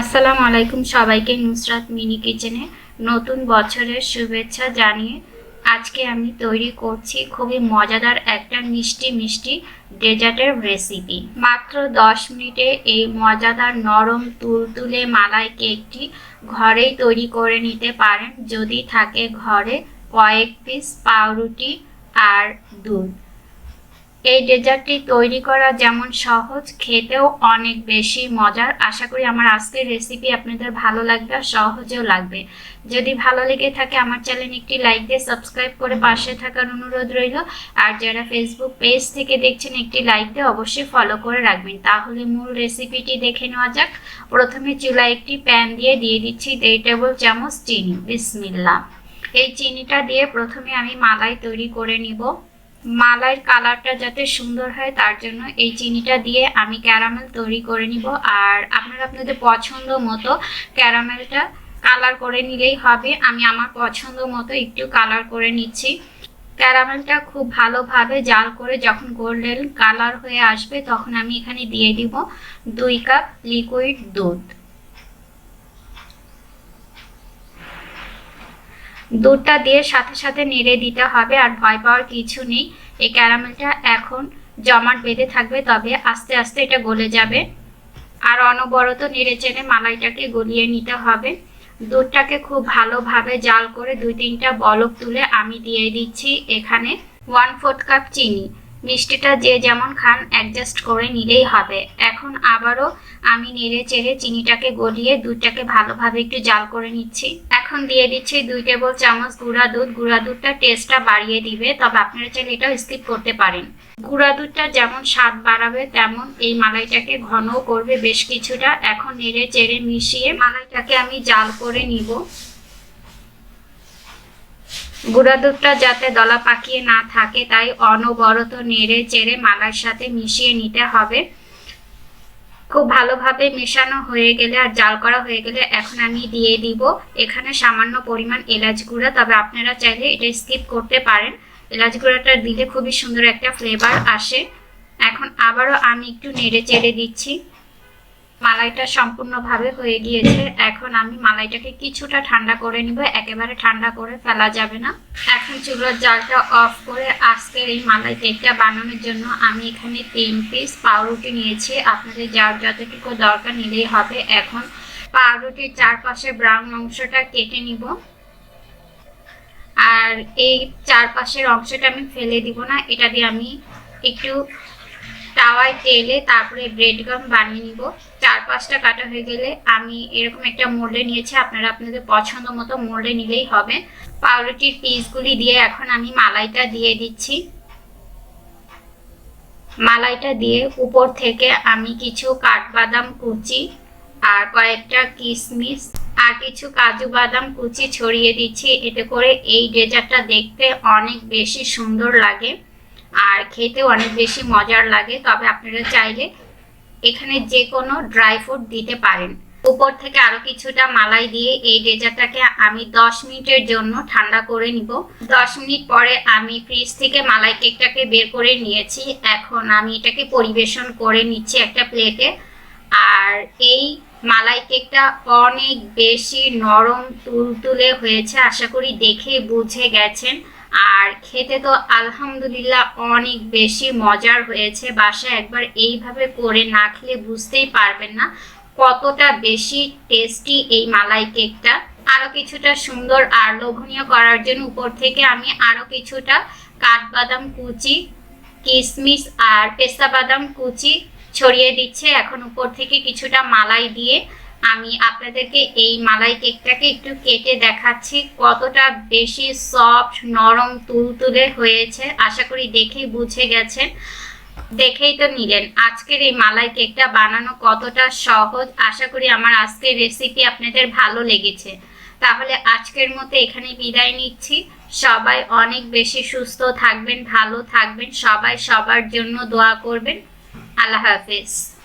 আসসালামু আলাইকুম সবাইকে নুসরাত মিনি কিচেনে নতুন বছরের শুভেচ্ছা জানিয়ে আজকে আমি তৈরি করছি খুবই মজাদার একটা মিষ্টি মিষ্টি ডেজার্টের রেসিপি। মাত্র দশ মিনিটে এই মজাদার নরম তুলতুলে মালাই কেকটি ঘরেই তৈরি করে নিতে পারেন। যদি থাকে ঘরে কয়েক পিস পাউরুটি আর দুধ। এই ডেজার্টটি তৈরি করা যেমন সহজ, খেতেও অনেক বেশি মজার। আশা করি আমার আজকের রেসিপি আপনাদের ভালো লাগবে আর সহজেও লাগবে। যদি ভালো লেগে থাকে, আমার চ্যানেল একটি লাইক দিয়ে সাবস্ক্রাইব করে পাশে থাকার অনুরোধ রইল। আর যারা ফেসবুক পেজ থেকে দেখছেন, একটি লাইক দিয়ে অবশ্যই ফলো করে রাখবেন। তাহলে মূল রেসিপিটি দেখে নেওয়া যাক। প্রথমে চুলায় একটি প্যান দিয়ে দিয়ে দিচ্ছি দেড় টেবিল চামচ চিনি। বিসমিল্লা এই চিনিটা দিয়ে প্রথমে আমি মালাই তৈরি করে নিব। মালাইয়ের কালারটা যাতে সুন্দর হয়, তার জন্য এই চিনিটা দিয়ে আমি ক্যারামেল তৈরি করে নিব। আর আপনারা আপনাদের পছন্দ মতো ক্যারামেলটা কালার করে নিলেই হবে। আমি আমার পছন্দ মতো একটু কালার করে নিচ্ছি। ক্যারামেলটা খুব ভালোভাবে জাল করে যখন গোল্ডেন কালার হয়ে আসবে, তখন আমি এখানে দিয়ে দিব দুই কাপ লিকুইড দুধ। দুধটা দিয়ে সাথে সাথে নেড়ে দিতে হবে আর ভয় পাওয়ার কিছু নেই। এই ক্যারামেলটা এখন জমাট বেঁধে থাকবে, তবে আস্তে আস্তে এটা গলে যাবে। আর অনবরত নেড়ে চেড়ে মালাইটাকে গলিয়ে নিতে হবে। দুধটাকে খুব ভালোভাবে জাল করে দুই তিনটা বলক তুলে আমি দিয়ে দিচ্ছি এখানে ওয়ান ফোর্থ কাপ চিনি। মিষ্টিটা যে যেমন খান অ্যাডজাস্ট করে নিলেই হবে। এখন আবারও আমি নেড়ে চেড়ে চিনিটাকে গলিয়ে দুধটাকে ভালোভাবে একটু জাল করে নিচ্ছি। এখন দিয়ে দিচ্ছি দুই টেবিল চামচ গুঁড়া দুধ। গুঁড়া দুধটা টেস্টটা বাড়িয়ে দিবে, তবে আপনারা চাইলে এটাও স্কিপ করতে পারেন। গুঁড়া দুধটা যেমন স্বাদ বাড়াবে, তেমন এই মালাইটাকে ঘন করবে বেশ কিছুটা। এখন নেড়ে চেড়ে মিশিয়ে মালাইটাকে আমি জাল করে নিব। গুঁড়া দুধটা যাতে দলা পাকিয়ে না থাকে, তাই অনবরত নেড়ে চেড়ে মালার সাথে মিশিয়ে নিতে হবে। খুব ভালোভাবে মেশানো হয়ে গেলে আর জাল করা হয়ে গেলে এখন আমি দিয়ে দিব। এখানে সামান্য পরিমাণ এলাচ গুঁড়া, তবে আপনারা চাইলে এটা স্কিপ করতে পারেন। এলাচ গুঁড়াটা দিলে খুবই সুন্দর একটা ফ্লেভার আসে। এখন আবারও আমি একটু নেড়ে চেড়ে দিচ্ছি। মালাইটা সম্পূর্ণভাবে হয়ে গিয়েছে। এখন আমি মালাইটাকে কিছুটা ঠান্ডা করে নিব। একেবারে ঠান্ডা করে ফেলা যাবে না। এখন চুলোর জালটা অফ করে আজকের এই মালাই কেকটা বানানোর জন্য আমি এখানে তিন পিস পাউরুটি নিয়েছি। আপনাদের যার যতটুকু দরকার নিলেই হবে। এখন পাউরুটির চারপাশে ব্রাউন অংশটা কেটে নিব। আর এই চারপাশের অংশটা আমি ফেলে দিব না। এটা দিয়ে আমি একটু তাওয়ায় তেলে তারপরে ব্রেড গাম বানিয়ে নিব। পাঁচটা কাটা হয়ে গেলে আমি এরকম একটা মোল্ডে নিয়েছি, আপনারা আপনাদের পছন্দ মতো মোল্ডে নিলেই হবে। পাউরুটির পিসগুলি দিয়ে এখন আমি মালাইটা দিয়ে দিচ্ছি। মালাইটা দিয়ে উপর থেকে আমি কিছু কাঠবাদাম কুচি আর কয়েকটা কিশমিশ আর কিছু কাজু বাদাম কুচি ছড়িয়ে দিচ্ছি। এতে করে এই ডেজার্টটা দেখতে অনেক বেশি সুন্দর লাগে আর খেতেও অনেক বেশি মজার লাগে। তবে আপনারা চাইলে এখানে যে কোনো ড্রাই ফ্রুট দিতে পারেন। উপর থেকে আরও কিছুটা মালাই দিয়ে এই ডেজার্টটাকে আমি 10 মিনিটের জন্য ঠান্ডা করে নিব। 10 মিনিট পরে আমি ফ্রিজ থেকে মালাই কেকটাকে বের করে নিয়েছি। এখন আমি এটাকে পরিবেশন করে নিচ্ছি একটা প্লেটে আর এই মালাই কেকটা অনেক বেশি নরম, তুলতুলে হয়েছে। আশা করি দেখে বুঝে গেছেন। আর খেতে তো আলহামদুলিল্লাহ অনেক বেশি মজার হয়েছে। বাসায় একবার এইভাবে করে না খেলে বুঝতেই পারবেন না কতটা বেশি টেস্টি এই মালাই কেকটা আরও কিছুটা সুন্দর আর লোভনীয় করার জন্য উপর থেকে আমি আরও কিছুটা কাঠবাদাম কুচি কিশমিশ আর পেস্তা বাদাম কুচি ছড়িয়ে দিচ্ছে। এখন উপর থেকে কিছুটা মালাই দিয়ে আমি আপনাদেরকে এই মালাই কেকটাকে একটু কেটে দেখাচ্ছি, কতটা বেশি সফট নরম, তুলতুলে হয়েছে। আশা করি দেখেই বুঝে গেছেন, দেখেই তো নিলেন। আজকের এই মালাই কেকটা বানানো কতটা সহজ, আশা করি আমার আজকের রেসিপি আপনাদের ভালো লেগেছে। তাহলে আজকের মতো এখানে বিদায় নিচ্ছি। সবাই অনেক বেশি সুস্থ থাকবেন, ভালো থাকবেন, সবাই সবার জন্য দোয়া করবেন। আল্লাহ হাফেজ।